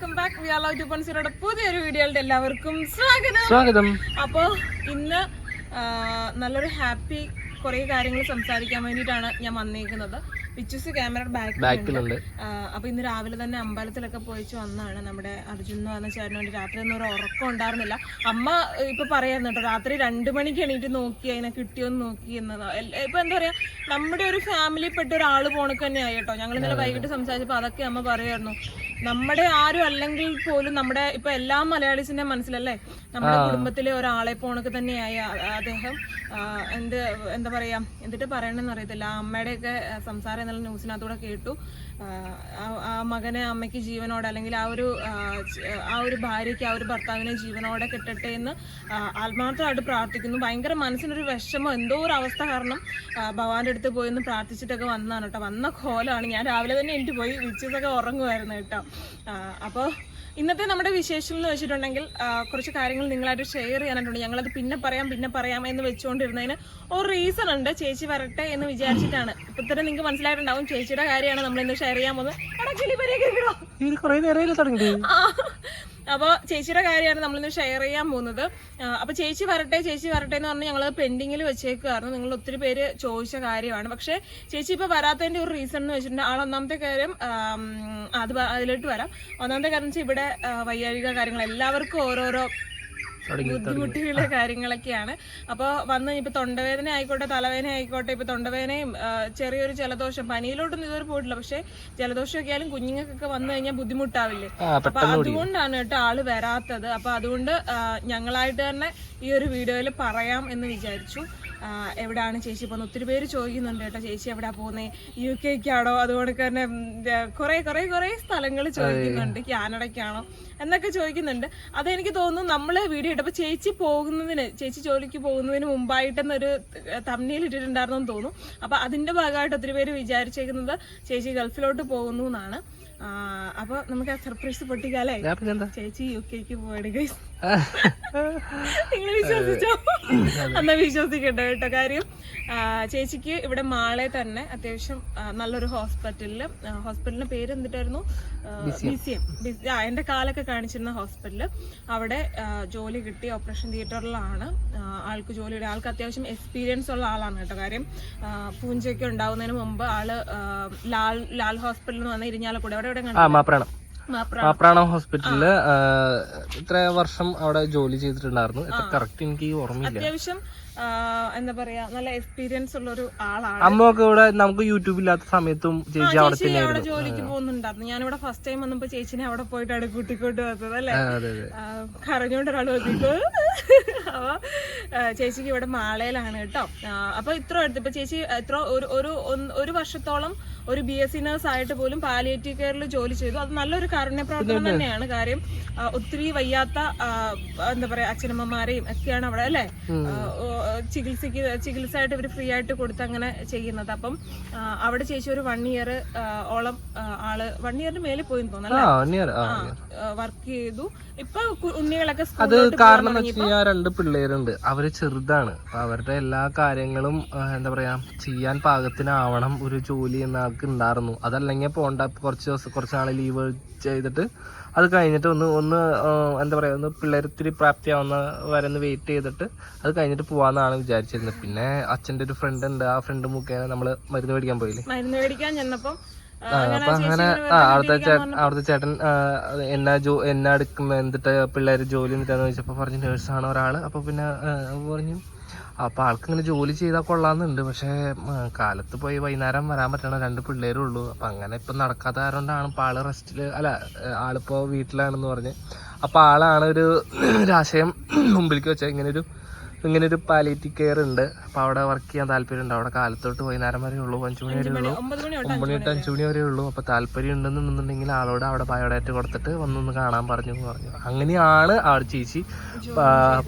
Welcome back we are love to point പുതിയൊരു വീഡിയോയുടെ എല്ലാവർക്കും സ്വാഗതം. സ്വാഗതം. അപ്പോൾ ഇന്ന് നല്ലൊരു ഹാപ്പി കുറേ കാര്യങ്ങൾ സംസാരിക്കാൻ വേണ്ടിയിട്ടാണ് ഞാൻ വന്നേക്കുന്നത്. പിക്ചേഴ്സ് ക്യാമറ ബാക്കിലുണ്ട്. അപ്പൊ ഇന്ന് രാവിലെ തന്നെ അമ്പലത്തിലൊക്കെ പോയിച്ച് വന്നാണ് നമ്മുടെ അർജുൻ എന്ന് പറഞ്ഞ ചേട്ടന് വേണ്ടി. രാത്രി ഒന്നും ഒരു ഉറക്കം ഉണ്ടായിരുന്നില്ല. അമ്മ ഇപ്പൊ പറയായിരുന്നു കേട്ടോ രാത്രി രണ്ടു മണിക്ക് എണീറ്റ് നോക്കി അതിനെ കിട്ടിയോന്ന് നോക്കി എന്നത്. ഇപ്പൊ എന്താ പറയാ നമ്മുടെ ഒരു ഫാമിലി പെട്ട ഒരാൾ പോണക്ക് തന്നെ ആയി കേട്ടോ. ഞങ്ങൾ ഇന്നലെ വൈകിട്ട് സംസാരിച്ചപ്പോ അതൊക്കെ അമ്മ പറയായിരുന്നു നമ്മുടെ ആരും അല്ലെങ്കിൽ പോലും നമ്മുടെ ഇപ്പൊ എല്ലാ മലയാളീസിന്റെ മനസ്സിലല്ലേ നമ്മുടെ കുടുംബത്തിലെ ഒരാളെ പോണക്ക് തന്നെയായി അദ്ദേഹം. എന്ത് എന്താ പറയാ എന്നിട്ട് പറയണെന്ന് അറിയത്തില്ല. അമ്മയുടെ അമ്മയുടെയൊക്കെ സംസാരം എന്നുള്ള ന്യൂസിനകത്തൂടെ കേട്ടു. ആ, മകനെ അമ്മയ്ക്ക് ജീവനോടെ അല്ലെങ്കിൽ ആ ഒരു ആ, ഒരു ഭാര്യയ്ക്ക് ആ ഒരു ഭർത്താവിനെ ജീവനോടെ കിട്ടട്ടെ എന്ന് ആത്മാർത്ഥമായിട്ട് പ്രാർത്ഥിക്കുന്നു. ഭയങ്കര മനസ്സിനൊരു വിഷമം. എന്തോ ഒരു അവസ്ഥ കാരണം ഭഗവാന്റെ അടുത്ത് പോയി ഒന്ന് പ്രാർത്ഥിച്ചിട്ടൊക്കെ വന്നതാണ് കേട്ടോ. വന്ന കോലമാണ്. ഞാൻ രാവിലെ തന്നെ എനിക്ക് പോയി. വിച്ചതൊക്കെ ഉറങ്ങുമായിരുന്നു കേട്ടോ. അപ്പോൾ ഇന്നത്തെ നമ്മുടെ വിശേഷം എന്ന് വെച്ചിട്ടുണ്ടെങ്കിൽ കുറച്ച് കാര്യങ്ങൾ നിങ്ങളായിട്ട് ഷെയർ ചെയ്യാനായിട്ടുണ്ട്. ഞങ്ങളത് പിന്നെ പറയാം പിന്നെ പറയാം എന്ന് വെച്ചുകൊണ്ടിരുന്നതിന് ഒരു റീസൺ ഉണ്ട്. ചേച്ചി വരട്ടെ എന്ന് വിചാരിച്ചിട്ടാണ്. ഇപ്പൊ തന്നെ നിങ്ങൾക്ക് മനസ്സിലായിട്ടുണ്ടാവും ചേച്ചിയുടെ കാര്യമാണ് നമ്മൾ ഇന്ന് ഷെയർ ചെയ്യാൻ പോകുന്നത്. എടാ, കിളിപരിയൊക്കെ ഇരിക്കണോ? ആ. ചേച്ചിയുടെ കാര്യമാണ് നമ്മളിന്ന് ഷെയർ ചെയ്യാൻ പോകുന്നത്. അപ്പോൾ ചേച്ചി വരട്ടെ ചേച്ചി വരട്ടെ എന്ന് പറഞ്ഞ് ഞങ്ങൾ പെൻഡിങ്ങിൽ വെച്ചേക്കുമായിരുന്നു നിങ്ങൾ ഒത്തിരി പേര് ചോദിച്ച കാര്യമാണ്. പക്ഷേ ചേച്ചി ഇപ്പോൾ വരാത്തതിന്റെ ഒരു റീസൺ എന്ന് വെച്ചിട്ടുണ്ടെങ്കിൽ ആൾ ഒന്നാമത്തെ കാര്യം അത് അതിലോട്ട് വരാം. ഒന്നാമത്തെ കാര്യം വെച്ചാൽ ഇവിടെ വൈകാരിക കാര്യങ്ങൾ എല്ലാവർക്കും ഓരോരോ തുടങ്ങി ബുദ്ധിമുട്ടുള്ള കാര്യങ്ങളൊക്കെയാണ്. അപ്പോൾ വന്ന് ഇപ്പൊ തൊണ്ടവേദന ആയിക്കോട്ടെ തലവേദന ആയിക്കോട്ടെ ഇപ്പൊ തൊണ്ടവേദനയും ചെറിയൊരു ജലദോഷം പനിയിലോട്ടൊന്നും ഇതുവരെ പോയിട്ടില്ല. പക്ഷെ ജലദോഷമൊക്കെ ആയാലും കുഞ്ഞുങ്ങൾക്കൊക്കെ വന്നു കഴിഞ്ഞാൽ ബുദ്ധിമുട്ടാവില്ലേ? അപ്പൊ അതുകൊണ്ടാണ് കേട്ടോ ആൾ വരാത്തത്. അപ്പൊ അതുകൊണ്ട് ഞങ്ങളായിട്ട് തന്നെ ഈ ഒരു വീഡിയോയിൽ പറയാം എന്ന് വിചാരിച്ചു. ആ, എവിടാണ് ചേച്ചി പോകുന്നത്? ഒത്തിരി പേര് ചോദിക്കുന്നുണ്ട് കേട്ടോ ചേച്ചി എവിടെയാണ് പോകുന്നത് യു കെക്കാണോ? അതുകൊണ്ട് തന്നെ കുറെ കുറെ കുറെ സ്ഥലങ്ങൾ ചോദിക്കുന്നുണ്ട് കാനഡയ്ക്കാണോ? എന്നൊക്കെ ചോദിക്കുന്നുണ്ട്. അതെനിക്ക് തോന്നുന്നു നമ്മൾ വീഡിയോ ഇട്ടപ്പോ ചേച്ചി പോകുന്നതിന് ചേച്ചി ജോലിക്ക് പോകുന്നതിന് മുമ്പായിട്ടെന്നൊരു തമ്മിയിൽ ഇട്ടിട്ടുണ്ടായിരുന്നു എന്ന് തോന്നുന്നു. അപ്പൊ അതിന്റെ ഭാഗമായിട്ട് ഒത്തിരി പേര് വിചാരിച്ചേക്കുന്നത് ചേച്ചി ഗൾഫിലോട്ട് പോകുന്നു എന്നാണ്. അപ്പൊ നമുക്ക് ആ സർപ്രൈസ് പൊട്ടിക്കാലേ ചേച്ചി യു കെക്ക് ഗൈസ് നിങ്ങൾ വിശ്വസിച്ചോ? എന്നാ വിശ്വസിക്കട്ടെ കേട്ടോ കാര്യം. ചേച്ചിക്ക് ഇവിടെ മാളെ തന്നെ അത്യാവശ്യം നല്ലൊരു ഹോസ്പിറ്റലിൽ ഹോസ്പിറ്റലിന്റെ പേര് എന്തിട്ടായിരുന്നു? ബി സി ആ എന്റെ കാലൊക്കെ കാണിച്ചിരുന്ന ഹോസ്പിറ്റലിൽ അവിടെ ജോലി കിട്ടി ഓപ്പറേഷൻ തിയേറ്ററിലാണ്. ആൾക്ക് ജോലി കിട്ടിയ ആൾക്ക് അത്യാവശ്യം എക്സ്പീരിയൻസ് ഉള്ള ആളാണ് കേട്ടോ കാര്യം. പൂഞ്ചയൊക്കെ ഉണ്ടാവുന്നതിന് മുമ്പ് ആൾ ലാൽ ലാൽ ഹോസ്പിറ്റലിൽ നിന്ന് വന്ന ഇരിഞ്ഞാലക്കൂടെ. അവിടെ എവിടെ ആ മാപ്രാണം. മാപ്ര മാപ്രാണം ഹോസ്പിറ്റലിൽ ഇത്ര വർഷം അവിടെ ജോലി ചെയ്തിട്ടുണ്ടായിരുന്നു. കറക്റ്റ് എനിക്ക് ഓർമ്മയില്ല. അത്യാവശ്യം എന്താ പറയാ നല്ല എക്സ്പീരിയൻസ് ഉള്ള ഒരു ആളാണ്. അമ്മയൊക്കെ ഇവിടെ നമുക്ക് യൂട്യൂബ് ഇല്ലാത്ത സമയത്തും ചേച്ചി അവിടെ ജോലിക്ക് പോകുന്നുണ്ടായിരുന്നു. ഞാനിവിടെ ഫസ്റ്റ് ടൈം വന്നപ്പോ ചേച്ചിനെ അവിടെ പോയിട്ടാണ് കൂട്ടിക്കൊണ്ട് വന്നത് അല്ലേ? കരഞ്ഞോണ്ട് ഒരാൾ വന്നിട്ട് അപ്പൊ ചേച്ചിക്ക് ഇവിടെ മാളയിലാണ് കേട്ടോ. അപ്പൊ ഇത്ര എടുത്ത് ഇപ്പൊ ചേച്ചി ഇത്ര ഒരു ഒരു ഒരു വർഷത്തോളം ഒരു ബി എസ് സി നേഴ്സ് ആയിട്ട് പോലും പാലിയേറ്റീവ് കെയറിൽ ജോലി ചെയ്തു. അത് നല്ലൊരു കാരുണ്യ പ്രവർത്തനം തന്നെയാണ്. കാര്യം ഒത്തിരി വയ്യാത്ത എന്താ പറയാ അച്ഛനമ്മമാരെയും ഒക്കെയാണ് അവിടെ അല്ലേ? ആ, ചികിത്സ ആയിട്ട് ചികിത്സയായിട്ട് ഇവർ ഫ്രീ ആയിട്ട് കൊടുത്ത് അങ്ങനെ ചെയ്യുന്നത്. അപ്പം അവിടെ ചേച്ചി ഒരു വൺ ഇയർ ഓളം ആൾ വൺ ഇയറിന് മേലെ പോയി തോന്നുന്നു വർക്ക് ചെയ്തു. ഇപ്പൊ ഉണ്ണികളൊക്കെ അത് കാരണം ഞാൻ രണ്ട് പിള്ളേരുണ്ട്. അവർ ചെറുതാണ്. അവരുടെ എല്ലാ കാര്യങ്ങളും എന്താ പറയാ ചെയ്യാൻ പാകത്തിനാവണം. ഒരു ജോലി എന്ന ആൾക്ക് ഉണ്ടായിരുന്നു. അതല്ലെങ്കിൽ പോണ്ട. കുറച്ച് ദിവസം കുറച്ച് നാൾ ലീവ് ചെയ്തിട്ട് അത് കഴിഞ്ഞിട്ട് ഒന്ന് ഒന്ന് എന്താ പറയാ ഒന്ന് പിള്ളേർ ഇത്തിരി പ്രാപ്തിയാവുന്ന വരെ ഒന്ന് വെയിറ്റ് ചെയ്തിട്ട് അത് കഴിഞ്ഞിട്ട് പോവാന്നാണ് വിചാരിച്ചിരുന്നത്. പിന്നെ അച്ഛന്റെ ഒരു ഫ്രണ്ട് ഉണ്ട്. ആ ഫ്രണ്ട് മുഖേന നമ്മൾ മരുന്ന് മേടിക്കാൻ പോയില്ലേ? മരുന്ന് മേടിക്കാൻ ചെന്നപ്പം അപ്പൊ അങ്ങനെ ആ അവിടുത്തെ ചേട്ടൻ അവിടുത്തെ ചേട്ടൻ എന്നാ ജോ എന്നാ എടുക്കും എന്നിട്ട് പിള്ളേര് ജോലി എന്നിട്ടാന്ന് ചോദിച്ചപ്പോ പറഞ്ഞു നേഴ്സാണ് ഒരാൾ. അപ്പൊ പിന്നെ പറഞ്ഞു അപ്പൊ ആൾക്ക് ഇങ്ങനെ ജോലി ചെയ്താൽ കൊള്ളാന്നുണ്ട്. പക്ഷെ കാലത്ത് പോയി വൈകുന്നേരം വരാൻ പറ്റണ രണ്ട് പിള്ളേരും ഉള്ളൂ. അപ്പൊ അങ്ങനെ ഇപ്പൊ നടക്കാത്ത കാരണം കൊണ്ടാണ് ഇപ്പൊ ആൾ റെസ്റ്റിൽ അല്ല ആളിപ്പോ വീട്ടിലാണെന്ന് പറഞ്ഞ്. അപ്പൊ ആളാണ് ഒരു ഒരാശയം മുമ്പിലേക്ക് വെച്ച ഇങ്ങനെ ഒരു ഇങ്ങനെ ഒരു പാലിയേറ്റീവ് കെയർ ഉണ്ട്. അപ്പൊ അവിടെ വർക്ക് ചെയ്യാൻ താല്പര്യം ഉണ്ട് അവിടെ കാലത്തോട്ട് വൈകുന്നേരം വരെ ഉള്ളൂ. അഞ്ചു മണി വരെ ഉള്ളൂ. ഒമ്പത് മണി തൊട്ട് അഞ്ചു മണി വരെ. ഉള്ളൂ. അപ്പൊ താല്പര്യം ഉണ്ടെന്നുണ്ടെങ്കിൽ ആളോട് അവിടെ ബയോഡാറ്റ കൊടുത്തിട്ട് വന്നൊന്ന് കാണാൻ പറഞ്ഞു എന്ന് പറഞ്ഞു. അങ്ങനെയാണ് ആ ചേച്ചി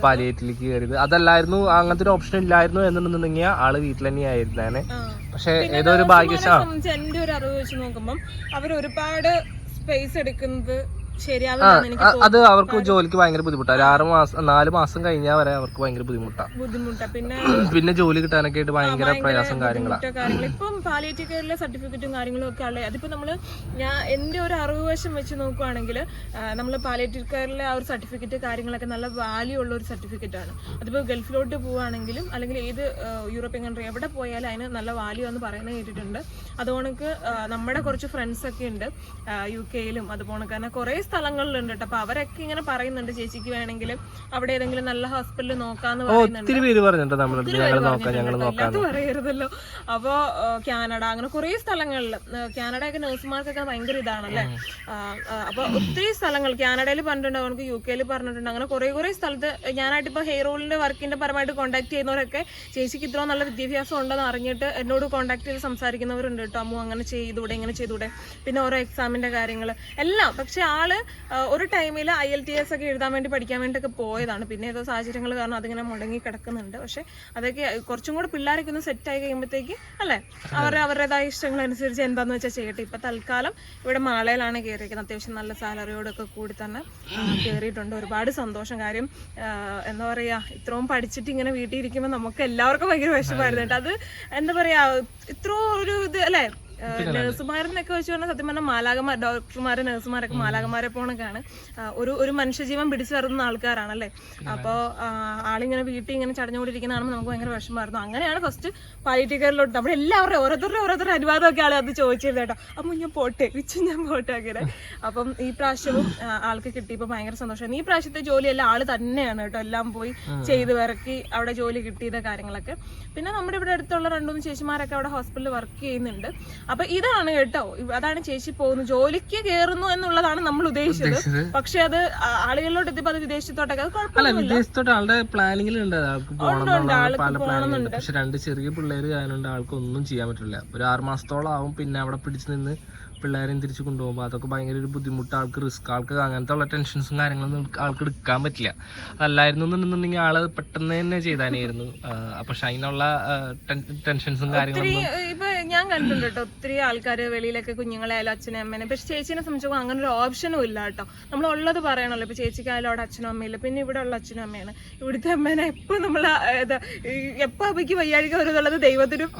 പാലിയേറ്റിലേക്ക് കയറിയത്. അതല്ലായിരുന്നു അങ്ങനത്തെ ഒരു ഓപ്ഷൻ ഇല്ലായിരുന്നു എന്നുണ്ടെന്നുണ്ടെങ്കിൽ ആൾ വീട്ടിൽ തന്നെ ആയിരുന്നേ പക്ഷേ ഏതോ ഒരു ഭാഗ്യശാ എന്റെ ഒരു അറിവ് വെച്ച് നോക്കുമ്പം അവർ ഒരുപാട് സ്പേസ് എടുക്കുന്നത് അത് അവർക്ക് ജോലിക്ക് ഭയങ്കര ബുദ്ധിമുട്ടാണ് ആറ് മാസം നാല് മാസം കഴിഞ്ഞാൽ വരെ അവർക്ക് ഭയങ്കര ബുദ്ധിമുട്ടാണ് ബുദ്ധിമുട്ടാ. പിന്നെ പിന്നെ ജോലി കിട്ടാനൊക്കെ ആയിട്ട് ഭയങ്കര പ്രയാസം കാര്യങ്ങളാണ് ഇപ്പം പാലിയേറ്റീവ് കെയറിലെ സർട്ടിഫിക്കറ്റും കാര്യങ്ങളും ഒക്കെ ഉള്ളത് അതിപ്പോ നമ്മൾ ഞാൻ എന്റെ ഒരു അറിവ് വശം വെച്ച് നോക്കുവാണെങ്കിൽ നമ്മൾ പാലിയേറ്റീവ് കെയറിലെ ആ ഒരു സർട്ടിഫിക്കറ്റ് കാര്യങ്ങളൊക്കെ നല്ല വാല്യൂ ഉള്ള ഒരു സർട്ടിഫിക്കറ്റ് ആണ്. അതിപ്പോ ഗൾഫിലോട്ട് പോവുകയാണെങ്കിലും അല്ലെങ്കിൽ ഏത് യൂറോപ്യൻ കൺട്രി എവിടെ പോയാലും അതിന് നല്ല വാല്യൂ എന്ന് പറയുന്നത് കേട്ടിട്ടുണ്ട്. അതുകൊണ്ട് നമ്മുടെ കുറച്ച് ഫ്രണ്ട്സ് ഒക്കെ ഉണ്ട് യു കെയിലും അതുപോലെ തന്നെ കുറേ സ്ഥലങ്ങളിലുണ്ട് കേട്ടോ അപ്പൊ അവരൊക്കെ ഇങ്ങനെ പറയുന്നുണ്ട് ചേച്ചിക്ക് വേണമെങ്കിലും അവിടെ ഏതെങ്കിലും നല്ല ഹോസ്പിറ്റലിൽ നോക്കാന്ന് ഒത്തിരി പേര് പറഞ്ഞിട്ടോ നമ്മൾ ഞങ്ങൾ നോക്കാം ഞങ്ങൾ നോക്കാം അല്ലാത്ത പറയരുതല്ലോ. അപ്പോ കാനഡ അങ്ങനെ കുറെ സ്ഥലങ്ങളിൽ കാനഡയൊക്കെ നഴ്സുമാർക്കൊക്കെ ഭയങ്കര ഇതാണല്ലേ? അപ്പൊ ഒത്തിരി സ്ഥലങ്ങൾ കാനഡയിൽ പറഞ്ഞിട്ടുണ്ട്? അവർക്ക് യു കെയിൽ പറഞ്ഞിട്ടുണ്ട്? അങ്ങനെ കുറെ കുറെ സ്ഥലത്ത് ഞാനായിട്ട് ഇപ്പൊ ഹെയർ വർക്കിന്റെ പരമായിട്ട് കോൺടാക്ട് ചെയ്യുന്നവരൊക്കെ ചേച്ചിക്ക് ഇത്രയും നല്ല വിദ്യാഭ്യാസം ഉണ്ടെന്ന് അറിഞ്ഞിട്ട് എന്നോട് കോൺടാക്ട് ചെയ്ത് സംസാരിക്കുന്നവരുണ്ട് കേട്ടോ അമ്മു അങ്ങനെ ചെയ്തൂടെ ഇങ്ങനെ ചെയ്തൂടെ. പിന്നെ ഓരോ എക്സാമിന്റെ കാര്യങ്ങൾ എല്ലാം. പക്ഷെ ആൾ ഒരു ടൈമിൽ ഐ എൽ ടി എസ് ഒക്കെ എഴുതാൻ വേണ്ടി പഠിക്കാൻ വേണ്ടിയൊക്കെ പോയതാണ്. പിന്നെ ഏതോ സാഹചര്യങ്ങൾ കാരണം അതിങ്ങനെ മുടങ്ങി കിടക്കുന്നുണ്ട്. പക്ഷെ അതൊക്കെ കുറച്ചും കൂടെ പിള്ളേരൊക്കെ ഒന്ന് ആയി കഴിയുമ്പോഴത്തേക്ക് അല്ലേ? അവർ അവരുടേതായ ഇഷ്ടങ്ങൾ അനുസരിച്ച് എന്താന്ന് വെച്ചാൽ ചെയ്യട്ടെ. ഇപ്പൊ തൽക്കാലം ഇവിടെ മാളയിലാണ് കയറിയിരിക്കുന്നത് അത്യാവശ്യം നല്ല സാലറിയോടൊക്കെ കൂടി തന്നെ കയറിയിട്ടുണ്ട് ഒരുപാട് സന്തോഷം. കാര്യം എന്താ പറയാ ഇത്രയും പഠിച്ചിട്ട് ഇങ്ങനെ വീട്ടിൽ ഇരിക്കുമ്പോൾ നമുക്ക് എല്ലാവർക്കും ഭയങ്കര വിഷമമായിരുന്നു അത് എന്താ പറയാ ഇത്രയും ഒരു ഇത് അല്ലേ? നഴ്സുമാരെന്നൊക്കെ വെച്ച് പറഞ്ഞാൽ സത്യം പറഞ്ഞാൽ മാലാകമാർ ഡോക്ടർമാര് നഴ്സുമാരൊക്കെ മാലാകമാരെ പോണൊക്കെയാണ് ഒരു ഒരു മനുഷ്യജീവൻ പിടിച്ചു തരുന്ന ആൾക്കാരാണല്ലേ? അപ്പോൾ ആളിങ്ങനെ വീട്ടിൽ ഇങ്ങനെ ചടഞ്ഞുകൊണ്ടിരിക്കുന്ന കാണുമ്പോൾ നമുക്ക് ഭയങ്കര വിഷമമായിരുന്നു. അങ്ങനെയാണ് ഫസ്റ്റ് പാലിറ്റി കെയറിലോട്ട് നമ്മുടെ എല്ലാവരുടെ ഓരോരുത്തരുടെ ഓരോരുത്തരുടെ അനുവാദമൊക്കെ ആൾ അത് ചോദിച്ചിരുന്നു കേട്ടോ. അപ്പോൾ ഞാൻ പോട്ടെ വിച്ചു ഞാൻ പോട്ടെ അങ്ങനെ. അപ്പം ഈ പ്രാവശ്യവും ആൾക്ക് കിട്ടിയപ്പോൾ ഭയങ്കര സന്തോഷം. ഈ പ്രാവശ്യത്തെ ജോലിയെല്ലാം ആൾ തന്നെയാണ് കേട്ടോ. എല്ലാം പോയി ചെയ്ത് വിറക്കി അവിടെ ജോലി കിട്ടിയത് കാര്യങ്ങളൊക്കെ. പിന്നെ നമ്മുടെ ഇവിടെ അടുത്തുള്ള രണ്ടുമൂന്ന് ചേച്ചിമാരൊക്കെ അവിടെ ഹോസ്പിറ്റലിൽ വർക്ക് ചെയ്യുന്നുണ്ട്. അപ്പൊ ഇതാണ് കേട്ടോ. അതാണ് ചേച്ചി പോകുന്നു ജോലിക്ക് കയറുന്നു എന്നുള്ളതാണ് നമ്മൾ ഉദ്ദേശിച്ചത്. പക്ഷെ അത് ആളുകളിലോട്ട് എത്തിയപ്പോ അത് വിദേശത്തോട്ടൊക്കെ അത് വിദേശത്തോട്ട് ആളുടെ പ്ലാനിങ്ങിൽ ഉണ്ട്. ആൾക്ക് പോകണം പക്ഷെ രണ്ട് ചെറിയ പിള്ളേര് ആയതുകൊണ്ട് ആൾക്ക് ഒന്നും ചെയ്യാൻ പറ്റില്ല. ഒരു ആറ് മാസത്തോളം ആവും പിന്നെ അവിടെ പിടിച്ചു നിന്ന് പിള്ളേരെയും തിരിച്ചു കൊണ്ടുപോകുമ്പോൾ അതൊക്കെ ഭയങ്കര ഒരു ബുദ്ധിമുട്ട്. ആൾക്ക് റിസ്ക് ആൾക്ക് അങ്ങനത്തെ ഉള്ള ടെൻഷൻസും കാര്യങ്ങളൊന്നും ആൾക്ക് എടുക്കാൻ പറ്റില്ല. അതല്ലായിരുന്നു എന്നുണ്ടെന്നുണ്ടെങ്കിൽ ആൾ പെട്ടെന്ന് തന്നെ ചെയ്താനായിരുന്നു. പക്ഷെ അതിനുള്ള ടെൻഷൻസും ഞാൻ കണ്ടിട്ടുണ്ട് കേട്ടോ. ഒത്തിരി ആൾക്കാർ വെളിയിലൊക്കെ കുഞ്ഞുങ്ങളായാലും അച്ഛനും അമ്മേനെ. പക്ഷെ ചേച്ചീനെ സംബന്ധിച്ചപ്പോൾ അങ്ങനെ ഒരു ഓപ്ഷനും ഇല്ല കേട്ടോ. നമ്മൾ ഉള്ളത് പറയണല്ലോ. ഇപ്പൊ ചേച്ചിക്കായാലും അവിടെ അച്ഛനും അമ്മയില്ല. പിന്നെ ഇവിടെ ഉള്ള അച്ഛനും അമ്മയാണ്. ഇവിടുത്തെ അമ്മേനെ എപ്പോ നമ്മൾ എപ്പോ അവയ്ക്ക് വയ്യാഴിക വരുന്നുള്ളത് ദൈവത്തിനും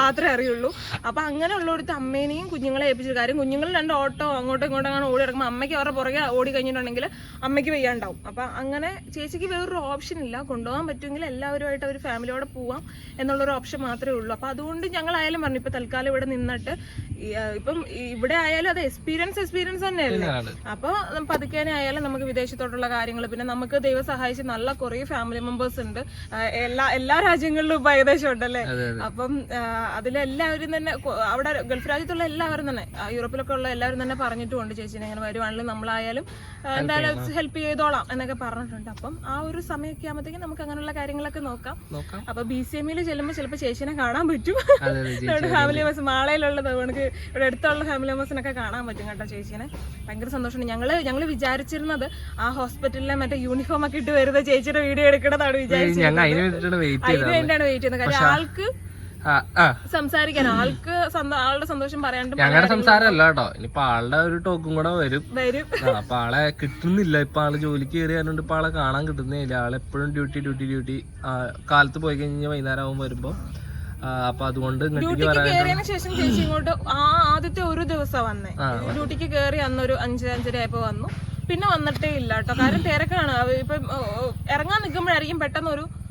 മാത്രമേ അറിയുള്ളൂ. അപ്പൊ അങ്ങനെ ഉള്ളടുത്ത് അമ്മേനെയും കുഞ്ഞുങ്ങളെ ഏൽപ്പിച്ച കാര്യം കുഞ്ഞുങ്ങൾ രണ്ട് ഓട്ടോ അങ്ങോട്ടും ഇങ്ങോട്ടും അങ്ങനെ ഓടി കിടക്കുമ്പോൾ അമ്മയ്ക്ക് അവരുടെ പുറകെ ഓടി കഴിഞ്ഞിട്ടുണ്ടെങ്കിൽ അമ്മയ്ക്ക് വയ്യാണ്ടാവും. അപ്പൊ അങ്ങനെ ചേച്ചിക്ക് വേറൊരു ഓപ്ഷൻ ഇല്ല. കൊണ്ടുപോകാൻ പറ്റുമെങ്കിൽ എല്ലാവരുമായിട്ട് ഒരു ഫാമിലിയോടെ പോവാം എന്നുള്ളൊരു ഓപ്ഷൻ മാത്രമേ ഉള്ളൂ. അപ്പൊ അതുകൊണ്ട് ഞങ്ങളായാലും പറഞ്ഞു ഇപ്പൊ തൽക്കാലം ഇവിടെ നിന്നിട്ട് ഇപ്പം ഇവിടെ ആയാലും അത് എക്സ്പീരിയൻസ് എക്സ്പീരിയൻസ് തന്നെയല്ലേ? അപ്പൊ അപ്പോൾ പതുക്കേനെ ആയാലും നമുക്ക് വിദേശത്തോട്ടുള്ള കാര്യങ്ങൾ പിന്നെ നമുക്ക് ദൈവം സഹായിച്ച് നല്ല കുറേ ഫാമിലി മെമ്പേഴ്സ് ഉണ്ട്. എല്ലാ എല്ലാ രാജ്യങ്ങളിലും ഇപ്പൊ ഏകദേശം ഉണ്ടല്ലേ? അപ്പം അതിലെല്ലാവരും തന്നെ അവിടെ ഗൾഫ് രാജ്യത്തുള്ള എല്ലാവരും തന്നെ യൂറോപ്പിലൊക്കെ ഉള്ള എല്ലാവരും തന്നെ പറഞ്ഞിട്ടുമുണ്ട് ചേച്ചിനെ ഇങ്ങനെ വരുവാണെങ്കിലും നമ്മളായാലും എന്തായാലും ഹെൽപ്പ് ചെയ്തോളാം എന്നൊക്കെ പറഞ്ഞിട്ടുണ്ട്. അപ്പം ആ ഒരു സമയമൊക്കെ ആകുമ്പോഴത്തേക്കും നമുക്ക് അങ്ങനെയുള്ള കാര്യങ്ങളൊക്കെ നോക്കാം. അപ്പൊ ബി സി എമ്മിൽ ചെല്ലുമ്പോൾ ചിലപ്പോൾ ചേച്ചിനെ കാണാൻ പറ്റും. നമ്മുടെ ഫാമിലി മെമ്പേഴ്സ് മാളയിലുള്ളത് നമുക്ക് ഇവിടെ അടുത്തുള്ള ഫാമിലി മെമ്പേഴ്സിനൊക്കെ കാണാൻ പറ്റും കേട്ടോ ചേച്ചീനെ. ഭയങ്കര സന്തോഷമുണ്ട്. ഞങ്ങൾ ഞങ്ങൾ വിചാരിച്ചിരുന്നത് ആ ഹോസ്പിറ്റലിലെ മറ്റേ യൂണിഫോം ഒക്കെ ഇട്ട് വരുന്നത് ചേച്ചിയുടെ വീഡിയോ എടുക്കണതാണ് വിചാരിച്ചത് അതിന് വെയിറ്റ് വേണ്ടിയാണ് ചെയ്യുന്നത് കാര്യം ആൾക്ക് സംസാരിക്കാൻ ആൾക്ക് ആളുടെ സന്തോഷം പറയാണ്ട് ഞങ്ങളുടെ സംസാരമല്ല കേട്ടോ. ഇനിയിപ്പൊ ആളുടെ ഒരു ടോക്കും കൂടെ വരും. വരും. അപ്പൊ ആളെ കിട്ടുന്നില്ല. ഇപ്പൊ ആൾ ജോലിക്ക് കയറിയാലുണ്ട് ഇപ്പൊ ആളെ കാണാൻ കിട്ടുന്നില്ല ഇല്ല. എപ്പോഴും ഡ്യൂട്ടി ഡ്യൂട്ടി ഡ്യൂട്ടി കാലത്ത് പോയി കഴിഞ്ഞാൽ വൈകുന്നേരം ആവും വരുമ്പോ അപ്പൊ അതുകൊണ്ട് ശേഷം ചേച്ചി ഇങ്ങോട്ട് ആ ആദ്യത്തെ ഒരു ദിവസം വന്നേ. ഡ്യൂട്ടിക്ക് കയറി അന്നൊരു അഞ്ച് അഞ്ചര ആയപ്പോ വന്നു. പിന്നെ വന്നിട്ടേ ഇല്ല കേട്ടോ കാരണം തിരക്കാണ് ഇപ്പം ഇറങ്ങാൻ നിൽക്കുമ്പോഴായിരിക്കും പെട്ടെന്ന് ഒരു ആ,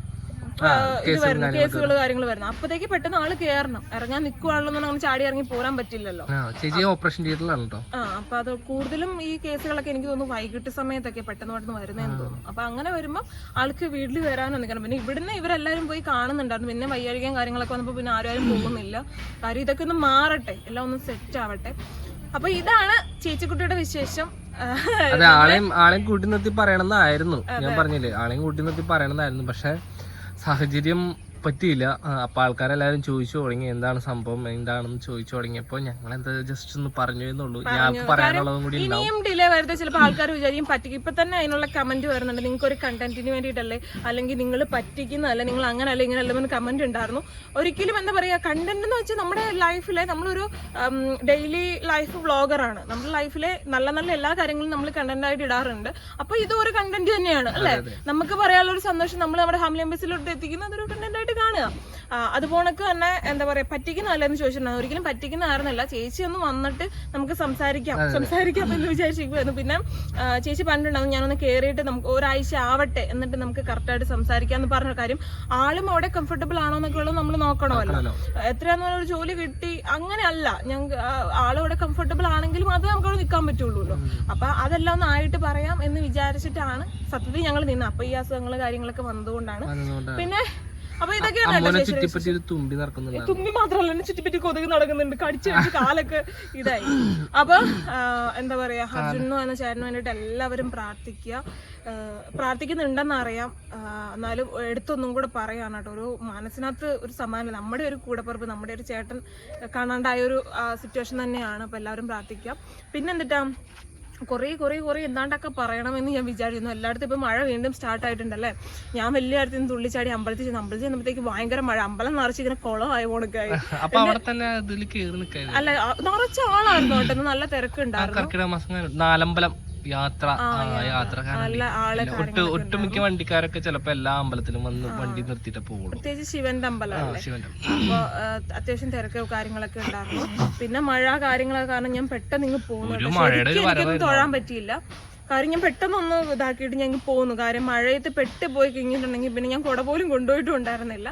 ഇത് വരുന്നു കേസുകൾ കാര്യങ്ങൾ വരുന്നു. അപ്പത്തേക്ക് പെട്ടെന്ന് ആൾ കയറണം ഇറങ്ങാൻ നിക്കുവാണല്ലോ അങ്ങനെ ചാടി ഇറങ്ങി പോരാൻ പറ്റില്ലല്ലോ. ചേച്ചി ഓപ്പറേഷൻ ചെയ്തിട്ടുള്ളോ ആ അപ്പൊ അത് കൂടുതലും ഈ കേസുകളൊക്കെ എനിക്ക് തോന്നുന്നു വൈകിട്ട് സമയത്തൊക്കെ പെട്ടെന്ന് പെട്ടെന്ന് വരുന്നതെന്ന് തോന്നുന്നു. അപ്പൊ അങ്ങനെ വരുമ്പോൾ ആൾക്ക് വീട്ടിൽ വരാനും നിൽക്കണം പിന്നെ ഇവിടുന്ന് ഇവരെല്ലാരും പോയി കാണുന്നുണ്ടായിരുന്നു. പിന്നെ വയ്യാഴികം കാര്യങ്ങളൊക്കെ വന്നപ്പോൾ പിന്നെ ആരും പോകുന്നില്ല. കാര്യം ഇതൊക്കെ ഒന്ന് മാറട്ടെ. എല്ലാം ഒന്ന് സെറ്റ് ആവട്ടെ. അപ്പൊ ഇതാണ് ചേച്ചിക്കുട്ടിയുടെ വിശേഷം. അതെ ആളെയും ആളെയും കൂട്ടി നിർത്തി പറയണമെന്നായിരുന്നു. ഞാൻ പറഞ്ഞില്ലേ ആളെയും കൂട്ടി നിർത്തി പറയണമെന്നായിരുന്നു. പക്ഷെ സാഹചര്യം പറ്റിയില്ല. അപ്പോൾ ആൾക്കാരെല്ലാവരും ചോദിച്ചു തുടങ്ങി എന്താണ് സംഭവം എന്താണെന്ന് ചോദിച്ചു തുടങ്ങിയപ്പോൾ ഞങ്ങൾ എന്താ ജസ്റ്റ് ഒന്ന് പറഞ്ഞു എന്നുള്ളൂ. ഞങ്ങൾക്ക് പറയാനുള്ളതും കൂടി ഇനിയും ഡിലേ വരുന്നത് ചിലപ്പോൾ ആൾക്കാർ വിചാരിക്കും പറ്റിക്കും. ഇപ്പൊ തന്നെ അതിനുള്ള കമന്റ് വരുന്നുണ്ട്. നിങ്ങൾക്ക് ഒരു കണ്ടന്റിന് വേണ്ടിയിട്ടല്ലേ? അല്ലെങ്കിൽ നിങ്ങൾ പറ്റിക്കുന്നതല്ല നിങ്ങൾ അങ്ങനെ അല്ല ഇങ്ങനെ അല്ലെന്ന് കമന്റ് ഉണ്ടായിരുന്നു. ഒരിക്കലും എന്താ പറയുക കണ്ടന്റ് എന്ന് വെച്ചാൽ നമ്മുടെ ലൈഫിലെ നമ്മളൊരു ഡെയിലി ലൈഫ് വ്ളോഗറാണ് നമ്മുടെ ലൈഫിലെ നല്ല നല്ല എല്ലാ കാര്യങ്ങളും നമ്മൾ കണ്ടന്റ് ആയിട്ട് ഇടാറുണ്ട്. അപ്പോൾ ഇതും ഒരു കണ്ടന്റ് തന്നെയാണ് അല്ലേ? നമുക്ക് പറയാനുള്ള ഒരു സന്തോഷം നമ്മൾ നമ്മുടെ ഫാമിലി മെമ്പേഴ്സിലോട്ട് എത്തിക്കുന്ന. അതൊരു കണ്ടന്റ് ആയിട്ട് കാണുക. അതുപോണക്ക് തന്നെ എന്താ പറയാ പറ്റിക്കുന്നതല്ലെന്ന് ചോദിച്ചിട്ടുണ്ടായിരുന്നു ഒരിക്കലും പറ്റിക്കുന്നതായിരുന്നല്ല. ചേച്ചി ഒന്ന് വന്നിട്ട് നമുക്ക് സംസാരിക്കാം. സംസാരിക്കാം എന്ന് വിചാരിച്ചിരിക്കുമായിരുന്നു പിന്നെ ചേച്ചി പറഞ്ഞിട്ടുണ്ടാവും ഞാനൊന്ന് കയറിയിട്ട് നമുക്ക് ഒരാഴ്ച ആവട്ടെ എന്നിട്ട് നമുക്ക് കറക്റ്റായിട്ട് സംസാരിക്കാം എന്ന് പറഞ്ഞ കാര്യം. ആളും അവിടെ കംഫർട്ടബിൾ ആണോ എന്നൊക്കെ ഉള്ളത് നമ്മൾ നോക്കണമല്ലോ. എത്രയാന്ന് പറഞ്ഞ ഒരു ജോലി കിട്ടി. അങ്ങനെയല്ല. ഞങ്ങൾക്ക് ആളിവിടെ കംഫർട്ടബിൾ ആണെങ്കിലും അത് നമുക്ക് അവിടെ നിൽക്കാൻ പറ്റുള്ളൂ അപ്പൊ അതെല്ലാം ഒന്ന് ആയിട്ട് പറയാം എന്ന് വിചാരിച്ചിട്ടാണ് സത്യത്തിൽ ഞങ്ങൾ നിന്ന് അപ്പൊ ഈ അസുഖങ്ങൾ കാര്യങ്ങളൊക്കെ വന്നതുകൊണ്ടാണ്. പിന്നെ അപ്പൊ ഇതൊക്കെയാണ് ചുറ്റിപ്പറ്റി തുമ്പി നടക്കുന്നുണ്ട് തുമ്പി മാത്രമല്ല എന്നെ ചുറ്റിപ്പറ്റി കൊതുക് നടക്കുന്നുണ്ട്. കടിച്ചു കാലൊക്കെ ഇതായി. അപ്പൊ എന്താ പറയാ അർജുനു എന്ന ചേട്ടന് വേണ്ടിട്ട് എല്ലാവരും പ്രാർത്ഥിക്കുക. പ്രാർത്ഥിക്കുന്നുണ്ടെന്ന് അറിയാം എന്നാലും എടുത്തൊന്നും കൂടെ പറയാണ് കേട്ടോ. ഒരു മനസ്സിനകത്ത് ഒരു സമാനം നമ്മുടെ ഒരു കൂടപ്പുറപ്പ് നമ്മുടെ ഒരു ചേട്ടൻ കാണാണ്ടായ ഒരു സിറ്റുവേഷൻ തന്നെയാണ്. അപ്പൊ എല്ലാവരും പ്രാർത്ഥിക്കുക. പിന്നെന്തിട്ടാ? കുറേ കുറേ കുറേ എന്താണ്ടൊക്കെ പറയണമെന്ന് ഞാൻ വിചാരിക്കുന്നു. എല്ലായിടത്തും ഇപ്പം മഴ വീണ്ടും സ്റ്റാർട്ട് ആയിട്ടുണ്ടല്ലേ? ഞാൻ വലിയ കാര്യത്തിൽ നിന്ന് തുള്ളിച്ചാടി അമ്പലത്തിൽ ചെന്ന് അമ്പലത്തിൽ ചെന്നപ്പോഴത്തേക്ക് ഭയങ്കര മഴ. അമ്പലം നിറച്ച് ഇങ്ങനെ കുളമായി പോണക്കായി അല്ല നിറച്ച ആളായിരുന്നു കേട്ടോ. നല്ല തിരക്കുണ്ടായിരുന്നു. നാലമ്പലം. യാത്ര ആ, യാത്ര. കാരണം നല്ല ആളെ ഒട്ട് ഒട്ടുമിക്ക വണ്ടിക്കാരൊക്കെ ചിലപ്പോ എല്ലാ അമ്പലത്തിലും വന്ന് വണ്ടി നിർത്തിയിട്ട് പോകുള്ളൂ പ്രത്യേകിച്ച് ശിവന്റെ ശിവന്റെ അപ്പൊ അത്യാവശ്യം തിരക്ക് കാര്യങ്ങളൊക്കെ ഉണ്ടായിരുന്നു. പിന്നെ മഴ കാര്യങ്ങളൊക്കെ കാരണം ഞാൻ പെട്ടെന്ന് ഇങ്ങ് പോകുന്നു തൊഴാൻ പറ്റിയില്ല. കാര്യം ഞാൻ പെട്ടെന്നൊന്ന് ഇതാക്കിയിട്ട് ഞാൻ ഇങ്ങ് പോകുന്നു കാര്യം മഴയത്ത് പെട്ട് പോയി കഴിഞ്ഞിട്ടുണ്ടെങ്കിൽ പിന്നെ ഞാൻ കുട പോലും കൊണ്ടുപോയിട്ടും ഉണ്ടായിരുന്നില്ല.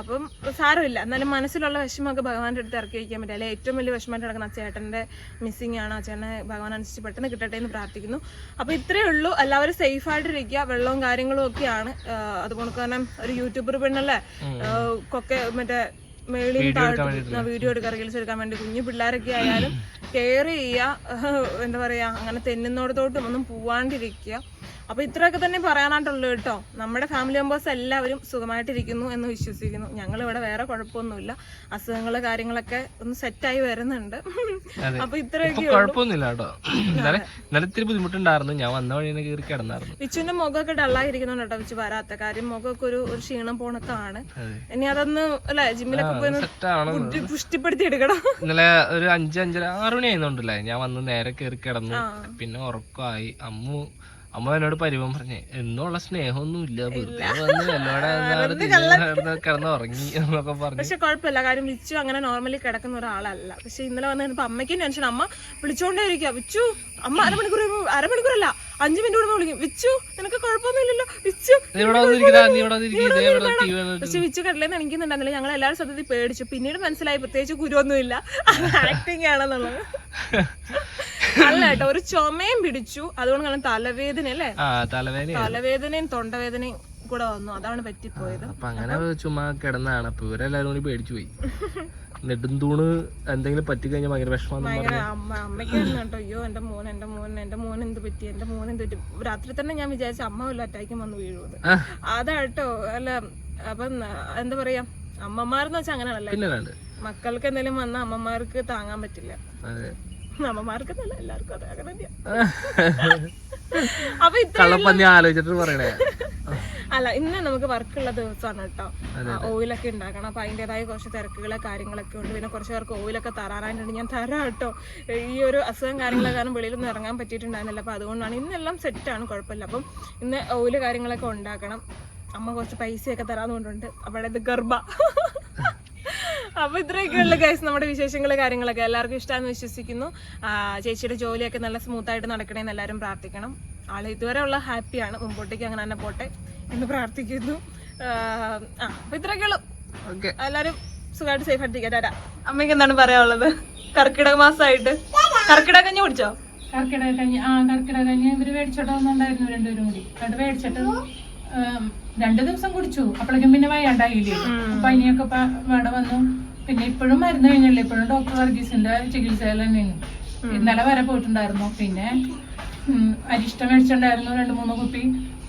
അപ്പം സാരമില്ല. എന്നാലും മനസ്സിലുള്ള വിഷമമൊക്കെ ഭഗവാന്റെ അടുത്ത് ഇറക്കി വയ്ക്കാൻ പറ്റില്ല അല്ലെ ഏറ്റവും വലിയ വിഷമമായിട്ട് നടക്കുന്ന ചേട്ടന്റെ മിസ്സിങ് ആണ്. ആ ചേട്ടനെ ഭഗവാൻ അനുസരിച്ച് പെട്ടെന്ന് കിട്ടട്ടെ എന്ന് പ്രാർത്ഥിക്കുന്നു. അപ്പം ഇത്രയേ ഉള്ളൂ. എല്ലാവരും സേഫായിട്ടിരിക്കുക വെള്ളവും കാര്യങ്ങളും ഒക്കെയാണ്. അതുകൊണ്ട് തന്നെ ഒരു യൂട്യൂബർ പെണ്ണല്ലേ കൊക്കെ മറ്റേ മേളിൽ വീഡിയോ എടുക്കാൻ റീൽസ് എടുക്കാൻ വേണ്ടി കുഞ്ഞു പിള്ളേരൊക്കെ ആയാലും കെയർ ചെയ്യുക എന്താ പറയാ അങ്ങനെ തെന്നുന്നോടത്തോട്ടും ഒന്നും പോവാണ്ടിരിക്കുക. അപ്പൊ ഇത്രയൊക്കെ തന്നെ പറയാനായിട്ടുള്ളൂ കേട്ടോ. നമ്മുടെ ഫാമിലി മെമ്പേഴ്സ് എല്ലാവരും സുഖമായിട്ടിരിക്കുന്നു എന്ന് വിശ്വസിക്കുന്നു. ഞങ്ങൾ ഇവിടെ വേറെ കുഴപ്പമൊന്നുമില്ല. അസുഖങ്ങൾ കാര്യങ്ങളൊക്കെ ഒന്ന് സെറ്റായി വരുന്നുണ്ട്. അപ്പോൾ ഇത്രയൊക്കെ കുഴപ്പമൊന്നുമില്ല കേട്ടോ. ഇന്നലെ ഇന്നലെ ഇത്തിരി ബുദ്ധിമുട്ടുണ്ടായിരുന്നു. ഞാൻ വന്ന വഴി കയറി കിടന്നായിരുന്നു. വിച്ചുവിന്റെ മുഖമൊക്കെ ഡള്ളായിരിക്കുന്നുണ്ട് കേട്ടോ വിച്ചു വരാത്ത കാര്യം. മുഖമൊക്കെ ഒരു ഒരു ക്ഷീണം പോണക്കാണ് ആണ് ഇനി അതൊന്ന് അല്ലെ ജിമ്മിലൊക്കെ പോയി പുഷ്ടിപ്പെടുത്തി എടുക്കണം. ഇന്നലെ ഒരു അഞ്ച് അഞ്ചര ആറ് മണി ആയിരുന്നുണ്ടല്ലേ ഞാൻ വന്ന് നേരെ കയറി കിടന്നു. പിന്നെ ഉറക്കമായി. അമ്മു അമ്മ എന്നോട് പരിവം പറഞ്ഞേ എന്നുള്ള സ്നേഹമൊന്നും ഇല്ല. വെറുതെ വന്ന് എന്നോട് കിടന്ന് ഉറങ്ങി എന്നൊക്കെ പറഞ്ഞു. പക്ഷെ കുഴപ്പമില്ല കാര്യം വിച്ചു അങ്ങനെ നോർമലി കിടക്കുന്ന ഒരാളല്ല. പക്ഷെ ഇന്നലെ വന്ന് കഴിഞ്ഞപ്പോ അമ്മയ്ക്കും ടെൻഷൻ അമ്മ വിളിച്ചോണ്ടേ ഇരിക്കുക വിച്ചു അമ്മ അരമണിക്കൂർ അരമണിക്കൂറല്ല അഞ്ചു മിനിറ്റ് കൂടുമ്പോ വിളിക്കും. വിച്ചു നിനക്ക് കുഴപ്പമൊന്നുമില്ലല്ലോ. വിച്ചു പക്ഷെ വിച്ചു കടലേന്ന് എനിക്കുന്നുണ്ടായിരുന്നില്ല. ഞങ്ങൾ എല്ലാവരും സത്യത്തിൽ പേടിച്ചു. പിന്നീട് മനസ്സിലായി പ്രത്യേകിച്ച് കുരുവൊന്നുമില്ല ആക്ടിങ് ആണെന്നുള്ളത്. അല്ല കേട്ടോ ഒരു ചുമയും പിടിച്ചു. അതുകൊണ്ട് കാരണം തലവേദന അല്ലേ? തലവേദനയും തൊണ്ടവേദനയും കൂടെ വന്നു. അതാണ് പറ്റിപ്പോയത്. അപ്പൊ അങ്ങനെ ചുമ്മാ കിടന്നാണ്. അപ്പൊ ഇവരെല്ലാരും കൂടി പേടിച്ചു പോയി. നെടുന്തൂണ് എന്തെങ്കിലും പറ്റിക്കഴിഞ്ഞാൽ ഭയങ്കര വിഷമം അമ്മയ്ക്ക് കേട്ടോ അയ്യോ എന്റെ മോൻ എന്റെ മോൻ എന്റെ മോൻ എന്ത് പറ്റി? എന്റെ മോൻ എന്ത് പറ്റി? രാത്രി തന്നെ ഞാൻ വിചാരിച്ച അമ്മ വല്ല അറ്റാക്കും വന്ന് വീഴുന്നത്. അതാട്ടോ അല്ല അപ്പം എന്താ പറയാ അമ്മമാരെന്ന് വെച്ചാൽ അങ്ങനെയാണല്ലേ? മക്കൾക്ക് എന്തെങ്കിലും വന്നാൽ അമ്മമാർക്ക് താങ്ങാൻ പറ്റില്ല. എല്ലാവർക്കും അതെ അങ്ങനെ തന്നെയാ. അപ്പൊ ഇത്ര കള്ളപ്പന്നി ആലോചിച്ചിട്ട് പറയണേ. അല്ല ഇന്ന് നമുക്ക് വർക്കുള്ള ദിവസമാണ് കേട്ടോ. ഓയിലൊക്കെ ഉണ്ടാക്കണം. അപ്പൊ അതിന്റെതായ കുറച്ച് തിരക്കുകളെ കാര്യങ്ങളൊക്കെ ഉണ്ട്. പിന്നെ കുറച്ച് പേർക്ക് ഓയിലൊക്കെ തരാനായിട്ടുണ്ട് ഞാൻ തരാം കേട്ടോ. ഈ ഒരു അസുഖം കാര്യങ്ങളൊക്കെ കാരണം വെളിയിലൊന്നും ഇറങ്ങാൻ പറ്റിയിട്ടുണ്ടായിരുന്നില്ല. അപ്പൊ അതുകൊണ്ടാണ് ഇന്നെല്ലാം സെറ്റാണ് കുഴപ്പമില്ല. അപ്പം ഇന്ന് ഓയിൽ കാര്യങ്ങളൊക്കെ ഉണ്ടാക്കണം. അമ്മ കുറച്ച് പൈസയൊക്കെ തരാന്നുകൊണ്ടുണ്ട് അവിടെ ഇത് ഗർഭ. അപ്പൊ ഇത്രയൊക്കെയുള്ള ഗൈസ് നമ്മുടെ വിശേഷങ്ങൾ കാര്യങ്ങളൊക്കെ എല്ലാവർക്കും ഇഷ്ടമാണെന്ന് വിശ്വസിക്കുന്നു. ചേച്ചിയുടെ ജോലിയൊക്കെ നല്ല സ്മൂത്ത് ആയിട്ട് നടക്കണേന്ന് എല്ലാവരും പ്രാർത്ഥിക്കണം. ആൾ ഇതുവരെ ഉള്ള ഹാപ്പിയാണ് മുമ്പോട്ടേക്ക് അങ്ങനെ തന്നെ പോട്ടെ എന്ന് പ്രാർത്ഥിക്കുന്നു. ആ, അപ്പൊ ഇത്രയൊക്കെയുള്ളൂ. ഓക്കെ എല്ലാരും സുഖമായിട്ട് സേഫ് ആയിട്ട് ഇരിക്കട്ടെ. അമ്മയ്ക്ക് എന്താണ് പറയാനുള്ളത്? കർക്കിടക മാസമായിട്ട്. കർക്കിടക കഞ്ഞി കുടിച്ചോ? കർക്കിടക കഞ്ഞി ആ കർക്കിടക കഞ്ഞി ഇവർ മേടിച്ചോട്ടോന്നുണ്ടായിരുന്നു രണ്ടുപേരും കൂടി. അത് മേടിച്ചിട്ട് രണ്ടു ദിവസം കുടിച്ചു. അപ്പോഴേക്കും പിന്നെ വയ്യാണ്ടായില്ലേ. പനിയൊക്കെ പ- വേടെ വന്നു. പിന്നെ ഇപ്പോഴും മരുന്ന് കഴിഞ്ഞില്ല ഇപ്പോഴും ഡോക്ടർ വർഗീസിന്റെ ചികിത്സയിൽ തന്നെയാണ്. ഇന്നലെ വരെ പോയിട്ടുണ്ടായിരുന്നു. പിന്നെ അരിഷ്ടം മേടിച്ചിട്ടുണ്ടായിരുന്നു. രണ്ട് മൂന്ന് കുപ്പി.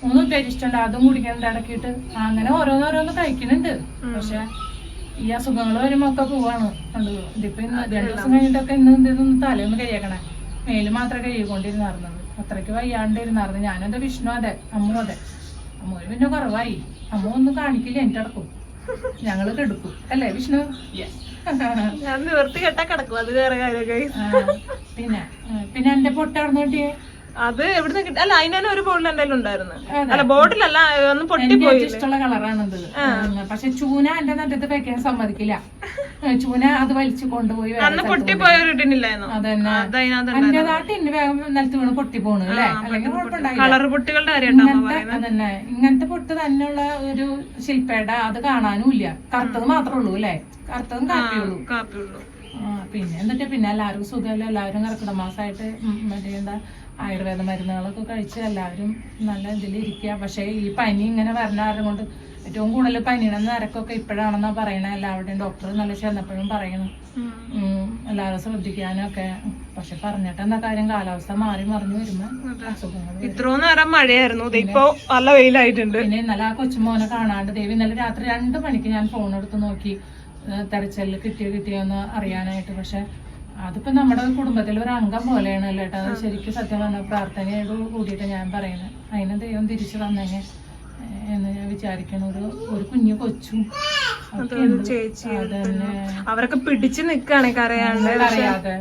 മൂന്ന് കുപ്പി അരിഷ്ടുണ്ട് അതും കുടിക്കുന്നുണ്ട് ഇടക്കിയിട്ട് അങ്ങനെ ഓരോന്നോരോന്ന് കഴിക്കുന്നുണ്ട്. പക്ഷെ ഈ അസുഖങ്ങൾ വരുമ്പോ ഒക്കെ പോവാണ് ഇതിപ്പോ ഇന്ന് രണ്ടു ദിവസം കഴിഞ്ഞിട്ടൊക്കെ ഇന്ന് എന്തെങ്കിലും തലയൊന്ന് കഴിയക്കണേ മേൽ മാത്രമേ കഴിയുകൊണ്ടിരുന്നായിരുന്നത് അത്രയ്ക്ക് വയ്യാണ്ടിരുന്നായിരുന്നു. ഞാനെന്താ വിഷ്ണു അതെ അമ്മു അതെ. അമ്മൂര് പിന്നെ കുറവായി അമ്മ ഒന്നും കാണിക്കില്ല എന്റെ അടക്കും. ഞങ്ങൾ കെടുക്കും. അല്ലേ വിഷ്ണു? ഞാൻ നിവർത്തി കെട്ടാ കിടക്കും. അത് വേറെ കാര്യമൊക്കെ. പിന്നെ പിന്നെ എന്റെ പൊട്ട അവിടെ കിട്ടിയേ? അത് എവിടുന്ന് കിട്ടി? അല്ല അതിന് തന്നെ ഒരു ബോട്ടിൽ എന്തായാലും ഉണ്ടായിരുന്നു. അല്ല ബോട്ടിലല്ല ഒന്ന് പൊട്ടി പൊട്ടിപ്പോയി ഇഷ്ടമുള്ള കളറാണത് പക്ഷെ ചൂന എന്റെ നട്ടത്ത് വെക്കാൻ സമ്മതിക്കില്ല. ചൂന അത് വലിച്ചു കൊണ്ടുപോയി അന്ന് പൊട്ടി പൊട്ടിപ്പോയ ഒരു ടിന്നില്ലായിരുന്നു അതന്നെ. ആ ടിന്ന് വേഗം നിലത്ത് വീണ് പൊട്ടി പോണു അല്ലേ? അല്ലെങ്കിൽ കുഴപ്പമുണ്ടായില്ല കളർ പൊട്ടികളുടെ കാര്യം അതന്നെ. ഇങ്ങനത്തെ പൊട്ട് തന്നെയുള്ള ഒരു ശില്പയുടെ അത് കാണാനും ഇല്ല. കറുത്തത് മാത്രമേ ഉള്ളൂ അല്ലേ? കറുത്തതും കാപ്പിയുള്ളൂ കാപ്പിയുള്ളൂ പിന്നെ എന്നിട്ട് പിന്നെ എല്ലാവർക്കും സുഖമല്ല? എല്ലാവരും കർക്കിടക മാസമായിട്ട് മറ്റേ എന്താ ആയുർവേദ മരുന്നുകളൊക്കെ കഴിച്ച് എല്ലാവരും നല്ല ഇതിലിരിക്കുക പക്ഷേ ഈ പനി ഇങ്ങനെ വരണ കാരണം കൊണ്ട് ഏറ്റവും കൂടുതൽ പനിയുടെ നിരക്കൊക്കെ ഇപ്പോഴാണെന്നാ പറയണേ. എല്ലാവരുടെയും ഡോക്ടർ നല്ല ചെന്നപ്പോഴും പറയണം എല്ലാവരും ശ്രദ്ധിക്കാനൊക്കെ പക്ഷെ പറഞ്ഞിട്ട് എന്താ കാര്യം? കാലാവസ്ഥ മാറി മറിഞ്ഞു വരുമ്പോ അസുഖങ്ങൾ ഇത്രയും നേരം മഴയായിരുന്നു. ഇപ്പോ ഇപ്പൊ നല്ല വെയിലായിട്ടുണ്ട്. പിന്നെ ഇന്നലെ ആ കൊച്ചുമോനെ കാണാണ്ട് ദേവി ഇന്നലെ രാത്രി രണ്ട് മണിക്ക് ഞാൻ ഫോൺ എടുത്ത് നോക്കി. തെരച്ചിലിൽ കിട്ടിയോ കിട്ടിയോ എന്ന് അറിയാനായിട്ട്. പക്ഷെ അതിപ്പോ നമ്മുടെ കുടുംബത്തിൽ ഒരു അംഗം പോലെയാണ് കേട്ടോ. അത് ശരിക്കും സത്യം പറഞ്ഞ പ്രാർത്ഥനയോട് കൂടിയിട്ട് ഞാൻ പറയുന്നത് അതിനെ ദൈവം തിരിച്ചു തന്നെങ്കിൽ എന്ന് ഞാൻ വിചാരിക്കണം ഒരു ഒരു കുഞ്ഞു കൊച്ചു ചേച്ചി അവരൊക്കെ പിടിച്ചു നിക്കാണ് കരയാണ്ട്. അറിയാതെ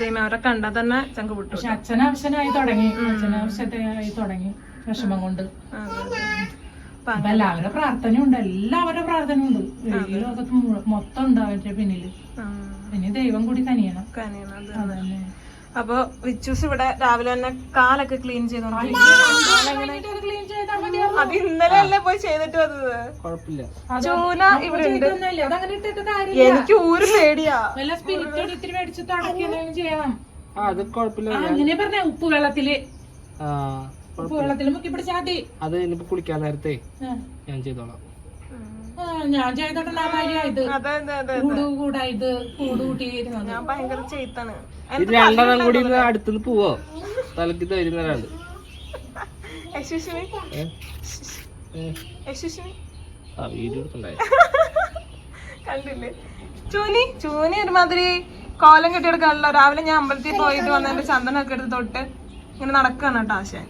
ദൈവമേ അവരെ കണ്ടാ തന്നെ ചങ്ക് പൊട്ടു പക്ഷെ അച്ഛനാവശ്യനായി തുടങ്ങി. അച്ഛനാവശ്യത്തിനായി തുടങ്ങി. വിഷമം കൊണ്ട്. എല്ലാവരുടെ പ്രാർത്ഥനയുണ്ട് എല്ലാവരുടെ പ്രാർത്ഥനയുണ്ട് ഈ ലോകത്ത് മൊത്തം ഉണ്ട് അവരുടെ പിന്നിൽ. പിന്നെ ദൈവം കൂടി കനിയണം. കനിയണം അപ്പൊ വിച്ചൂസ് ഇവിടെ രാവിലെ തന്നെ കാലൊക്കെ ക്ലീൻ ചെയ്തോണ്ടിരിക്കും അത് ഇന്നലെ അല്ലേ പോയി ചെയ്തിട്ട് വന്നത്? ചൂന ഇവിടെ എനിക്ക് ഊര് പേടിയാ. വല്ല സ്പിരിറ്റ് ഇത്തിരി മേടിച്ച് തുടക്കി എന്തെങ്കിലും ചെയ്യണം. ആ അത് കുഴപ്പമില്ല. അങ്ങനെ പറഞ്ഞ ഉപ്പ് വെള്ളത്തിൽ. ആ ഉപ്പ് വെള്ളത്തിൽ മുക്കി പിടിച്ചാൽ മതി. അത് ഇനിയിപ്പോ കുളിക്കാൻ നേരത്തെ ഞാൻ ചെയ്തോളാം. ഞാൻ ചെയ്തിട്ടുണ്ടാ ഇത്. കൂട് കൂടാ ഇത് കൂട് കൂട്ടിയിരുന്നത്. ഞാൻ ഭയങ്കര ഇത് രണ്ടെണ്ണം കൂടി അടുത്തു അടുത്തുനിന്ന് പോവോ? തലക്ക് തരുന്ന ഒരാൾ. കണ്ടില്ലേ? ചൂനി ചൂനി ഒരുമാതിരി കോലം കെട്ടിയെടുക്കാണല്ലോ രാവിലെ ഞാൻ അമ്പലത്തിൽ പോയിട്ട് വന്നതിന്റെ ചന്ദനമൊക്കെ എടുത്ത് തൊട്ട് ഇങ്ങനെ നടക്കാണ് കേട്ടോ ആശാൻ.